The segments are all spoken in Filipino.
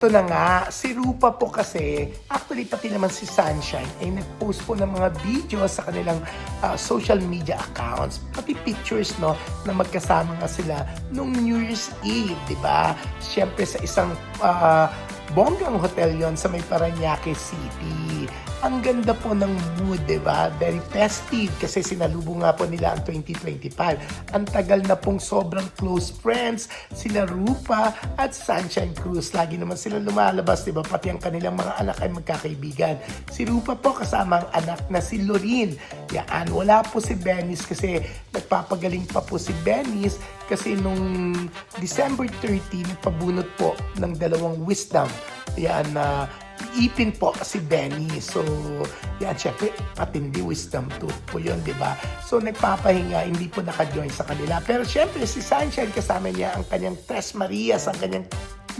Ito na nga, si Rupa po kasi, actually pati naman si Sunshine, ay nag-post po ng mga videos sa kanilang ah, social media accounts, pati pictures, no, na magkasama nga sila nung New Year's Eve, di ba? Siyempre sa isang ah, bonggang hotel yon sa may Paranaque City. Ang ganda po ng mood, di ba? Very festive kasi sinalubong nga po nila ang 2025. Ang tagal na pong sobrang close friends, sila Rupa at Sunshine Cruz. Lagi naman sila lumalabas, di ba? Pati ang kanilang mga anak ay magkakaibigan. Si Rupa po kasama ang anak na si Lorin. Yan, wala po si Benis kasi nagpapagaling pa po si Benis kasi nung December 30, nagpabunot po ng dalawang wisdom. Yan na ipin po si Benny. So, yan, syempre, patindi wisdom tooth po yun, di ba? So, nagpapahinga, hindi po naka-join sa kanila. Pero syempre, si Sunshine kasama niya ang kanyang Tres Marias, ang kanyang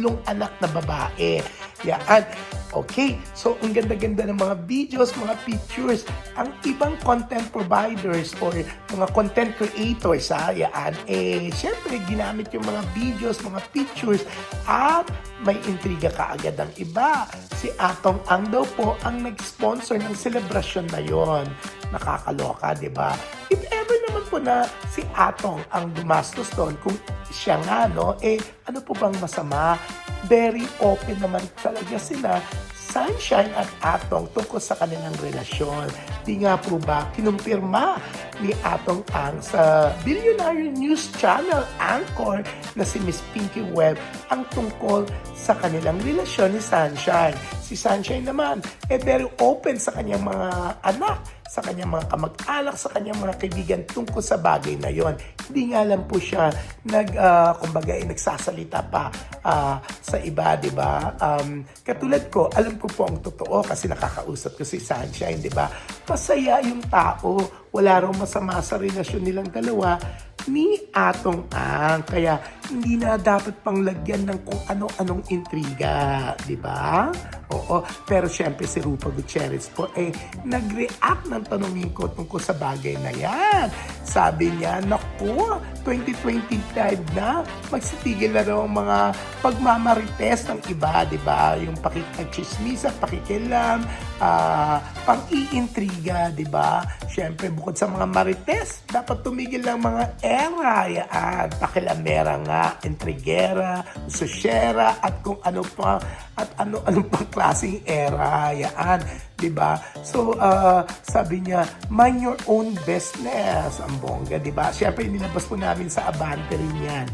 tatlong anak na babae. Yan. Okay, so ang ganda-ganda ng mga videos, mga pictures. Ang ibang content providers or mga content creators, ha, yan, eh, syempre, ginamit yung mga videos, mga pictures, at may intriga kaagad ang iba. Si Atong Ang daw po ang nag-sponsor ng celebration na yon. Nakakaloka, di ba? Po na si Atong ang gumastos doon, kung siya nga, no, eh, ano po bang masama? Very open naman talaga sila Sunshine at Atong tungkol sa kanilang relasyon. Di nga po ba kinumpirma ni Atong Ang sa Billionaire News Channel anchor na si Miss Pinky Webb ang tungkol sa kanilang relasyon ni Sunshine. Si Sunshine naman, eh very open sa kanyang mga anak, sa kanyang mga kamag-anak, sa kanyang mga kaibigan tungkol sa bagay na yon. Hindi nga lang po siya nag, ah, kumbaga, eh, nagsasalita pa ah, sa iba, di ba? Um, katulad ko, alam ko po ang totoo kasi nakakausap ko si Sunshine, di ba? Masaya yung tao, wala raw masama sa relasyon nilang dalawa ni Atong Ang. Kaya hindi na dapat pang lagyan ng kung ano-anong intriga, di ba? Oo, pero syempre si Rupa Gutierrez po eh nag-react ng tanongin ko tungkol sa bagay na yan. Sabi niya, naku, 2025 na, magsitigil na raw ang mga pagmamarites ng iba, di ba? Yung pakikagchismisa, pakikilam, ah, pang-iintriga, di ba? Syempre, bukod sa mga marites, dapat tumigil ng mga era, yan, pakilamera nga, intrigera, susyera, at kung ano pa, at ano-ano pang klaseng era, yan, di ba? So, ah, sabi niya, mind your own business, ang bongga, di ba? Siyempre, nilabas po namin sa Abante rin yan.